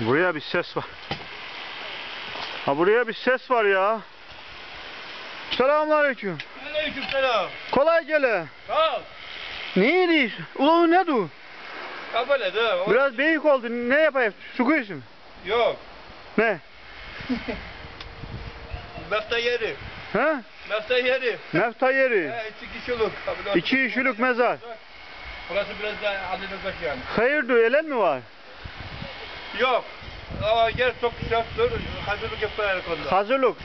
Buraya bir ses var. Ha buraya bir ses var ya. Selamünaleyküm. Aleyküm selam. Kolay gele. Sağ ol. Ne diyorsun? Ulan ne du? Kabul de. o- Biraz büyük oldu. Ne yapayım? Su koyuyorsun. Yok. Ne? Mefta yeri. Ha? Mefta yeri. Nefta yeri. He, iki kişilik. Kabul olsun. İki kişilik mezar. Burası biraz daha adını kaç yani. Hayırdır elen mi var? Yok. Ama yer çok sıcaktır. Hazırlık yapar konuda. Hazırlık.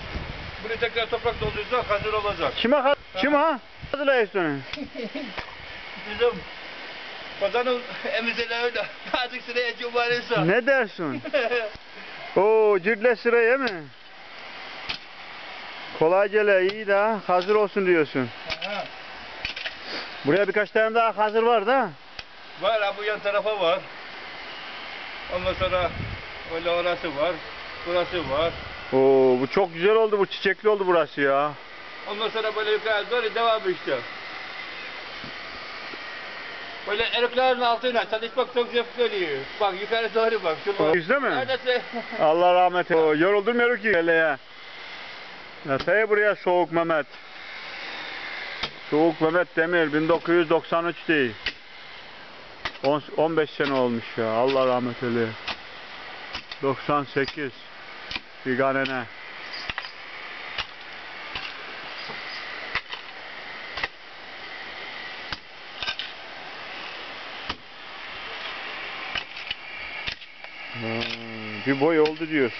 Bunu tekrar toprak dolduracak, hazır olacak. Kime ha? Kim ha? Hazırlayıyorsun. Bizim Kozan'ın emizeleri öyle. Artık sıraya cumarıysa. Ne dersin? Oo, cirle sıraya mi? Kolay gele iyi de hazır olsun diyorsun. Ha. Buraya birkaç tane daha hazır var da. Var ha bu yan tarafa var. Ondan sonra öyle orası var. Burası var. Oo, bu çok güzel oldu bu çiçekli oldu burası ya. Ondan sonra böyle yukarı doğru devam işte. Böyle eriklerin altına çalışmak çok zevkli oluyor. Bak yukarı doğru bak. Şu Yüzde mi? Neredeyse. Allah rahmet eylesin. Oo, Yoruldurmuyor ki hele Yataya buraya Soğuk Mehmet. Soğuk Mehmet Demir 1993 değil. On- 15 sene olmuş ya. Allah rahmet eylesin. 98. Figanene. Hmm, bir boy oldu diyor.